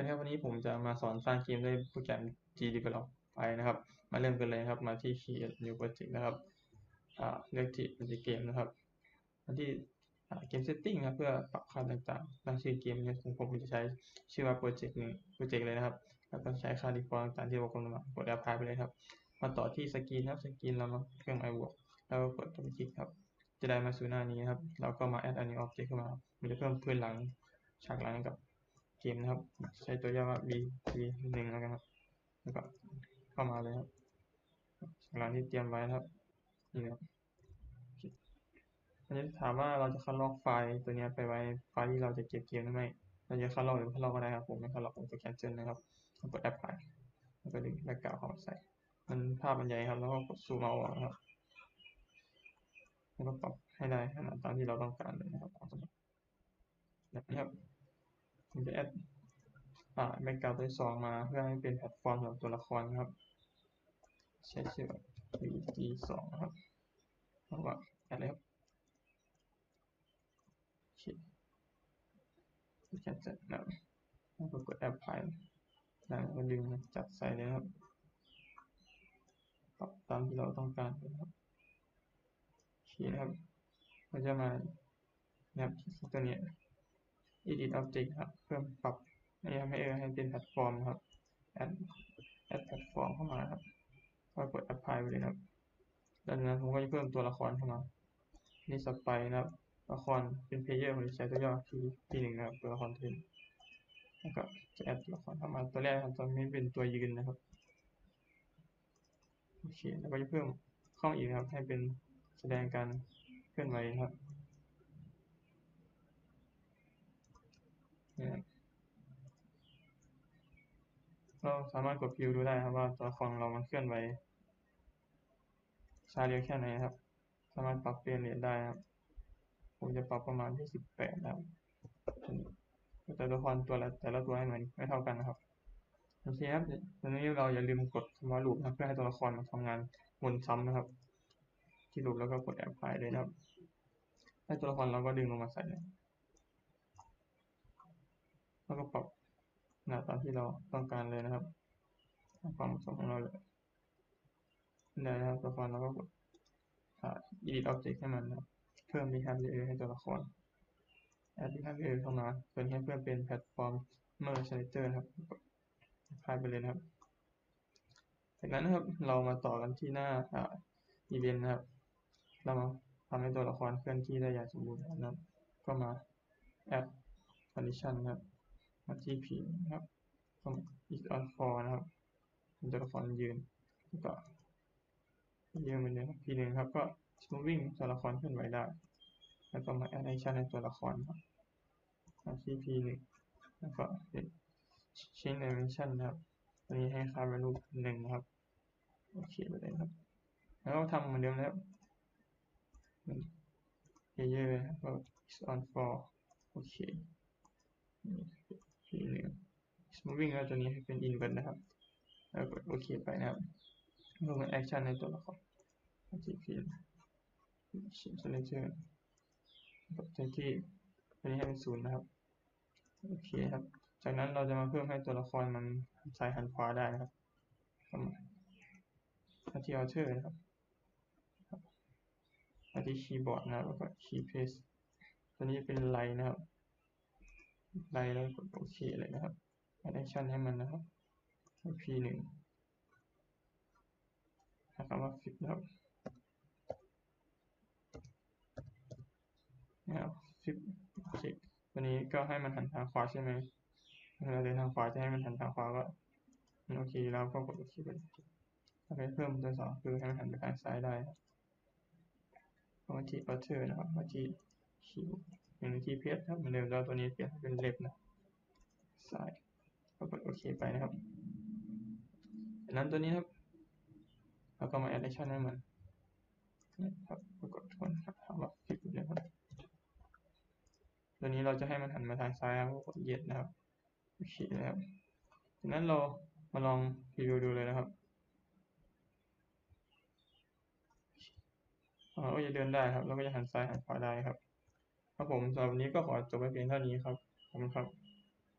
วัสดีครับวันนี้ผมจะมาสอนสร้างเกมด้วยโปรแกรม GDevelop ไปนะครับ มาเริ่มกันเลยครับมาที่ Create New Project นะครับอ่าเลือกที่เป็นเกมนะครับมาที่เกม Setting ครับเพื่อปรับค่าต่างๆตั้งชื่อเกมเนี่ยผมผมจะใช้ชื่อว่าโปรเจกต์หนึ่งโปรเจกต์เลยนะครับ แล้วก็ใช้ค่า default ต่างๆที่เรากำหนดมากด Apply ไปเลยครับ มาต่อที่สกรีนครับสกรีนเรามาเครื่อง i บวกแล้วก็กดตัวคลิกครับ จะได้มาสู่หน้านี้ครับเราก็มา add a new object เข้ามามันจะเพิ่มพื้นหลังฉากหลังกับ เกมนะครับ ใช้ตัวย่อว่า b b หนึ่งแล้วกันครับ แล้วก็เข้ามาเลยครับฉากหลังที่เตรียมไว้ครับนี่นะครับอันนี้ถามว่าเราจะคัดลอกไฟล์ตัวนี้ไปไว้ไฟล์ที่เราจะเก็บเกมหรือไม่เราจะคัดลอกหรือไม่คัดลอกก็ได้ครับผมไม่คัดลอกผมจะ cancel นะครับกด apply แล้วก็ดึงแบ็กกราวเข้ามาใส่ มันภาพมันใหญ่ครับ แล้วก็กดซูมเอาออกครับแล้วก็ปรับให้ได้ขนาดตามที่เราต้องการเลยนะครับแบบนี้ครับ แอดอ่าแบ็กกราวตัวสองมาเพื่อให้เป็นแพลตฟอร์มสำหรับตัวละครครับ ใช้ชื่อ VG สองครับแล้วก็แอดเลยครับโอเคแค่จัดนะแล้วก็กดแอปพลายแล้วก็ดึงจัดใส่เลยครับปรับตามที่เราต้องการนะครับโอเคครับก็จะมานะครับตัวนี้ edit object ครับ เพิ่มปรับให้ให้เออให้เป็นแพลตฟอร์มครับ add add แพลตฟอร์มเข้ามาครับก็กด apply ไปเลยครับดังนั้นผมก็จะเพิ่มตัวละครเข้ามา นี่สไปนะครับละครเป็นเพลเยอร์ผมจะใช้ตัวย่อที่ที่หนึ่งนะครับตัวละครที่แล้วก็จะแอดตัวละครเข้ามาตัวแรกครับตัวนี้เป็นตัวยืนนะครับโอเคแล้วก็จะเพิ่มข้าอีกนะครับให้เป็นแสดงการเคลื่อนไหวครับ เราสามารถกดพิวดูได้ครับว่าตัวละครเรามันเคลื่อนไหวช้าเร็วแค่ไหนครับ สามารถปรับเปลี่ยนเรทได้ครับ ผมจะปรับประมาณที่สิบแปดนะครับแต่ตัวละครตัวละแต่ละตัวให้เหมือนไม่เท่ากันนะครับโอเคครับตอนนี้เราอย่าลืมกดคำว่าลูปนะเพื่อให้ตัวละครมันทำงานวนซ้ำนะครับ ที่ลูปแล้วก็กดแอปพลายเลยนะครับให้ตัวละครเราก็ดึงลงมาใส่เลยแล้วก็ปรับ หน้าตามที่เราต้องการเลยนะครับความเหมาะสมของเราเลยได้นะครับตัวละครเราก็กด edit object ให้มันนะเพิ่ม behavior ให้ตัวละคร add behavior เข้ามาเพื่อให้เพื่อเป็นแพลตฟอร์ม merge selector นะครับพายไปเลยนะครับ จากนั้นนะครับเรามาต่อกันที่หน้า event นะครับ เรามาทำให้ตัวละครเคลื่อนที่ได้อย่างสมบูรณ์นะครับ ก็มา add condition นะครับ มาที่ p นะครับก็ is on for นะครับเป็นตัวละครยืนแล้วก็ยืนเหมือนเดิม p หนึ่งครับ ก็ moving ตัวละครเคลื่อนไหวได้ แล้วก็มา add action ในตัวละครครับมาที่ p หนึ่งแล้วก็เป็น change dimension นะครับตัวนี้ให้ค่า value หนึ่งนะครับโอเคไปเลยครับ แล้วก็ทำเหมือนเดิมแล้ว layer ก็ is on for โอเค p หนึ่ง moving แล้วตัวนี้ให้เป็น invert นะครับ แล้วกดโอเคไปนะครับลงเป็น action ในตัวละครที่ p ชิม selector กดที่ตัวนี้ให้เป็นศูนย์นะครับ โอเคครับ จากนั้นเราจะมาเพิ่มให้ตัวละครมันซ้ายหันขวาได้นะครับมาที่ alter นะครับมาที่คีย์บอร์ดนะครับแล้วก็ key paste ตัวนี้เป็นไลน์นะครับ ไลน์แล้วกดโอเคเลยนะครับ add action ให้มันนะครับ p หนึ่งคำว่า fit นะครับนะครับฟิปโอเคตัวนี้ก็ให้มันหันทางขวาใช่ไหมเราเดินทางขวาจะให้มันหันทางขวาก็โอเคแล้วก็กดโอเคไปถ้าไปเพิ่มตัวสองคือให้มันหันไปทางซ้ายได้มาที่อัลเทอร์นะครับมาที่คิว หนึ่งที่เพจครับเหมือนเดิมแล้วตัวนี้เปลี่ยนเป็นเล็บนะซ้ายก็กดโอเคไปนะครับจากนั้นตัวนี้ครับเราก็มาแอดชั่นให้มันนะครับกดทวนครับทำว่าฟิกเลยครับตัวนี้เราจะให้มันหันมาทางซ้ายครับกดเย็ดนะครับโอเคนะครับจากนั้นเรามาลองรีวิวดูเลยนะครับเราก็จะเดินได้ครับแล้วก็จะหันซ้ายหันขวาได้ครับ ครับผมสำหรับวันนี้ก็ขอจบไปเพียงเท่านี้ครับ ขอบคุณครับ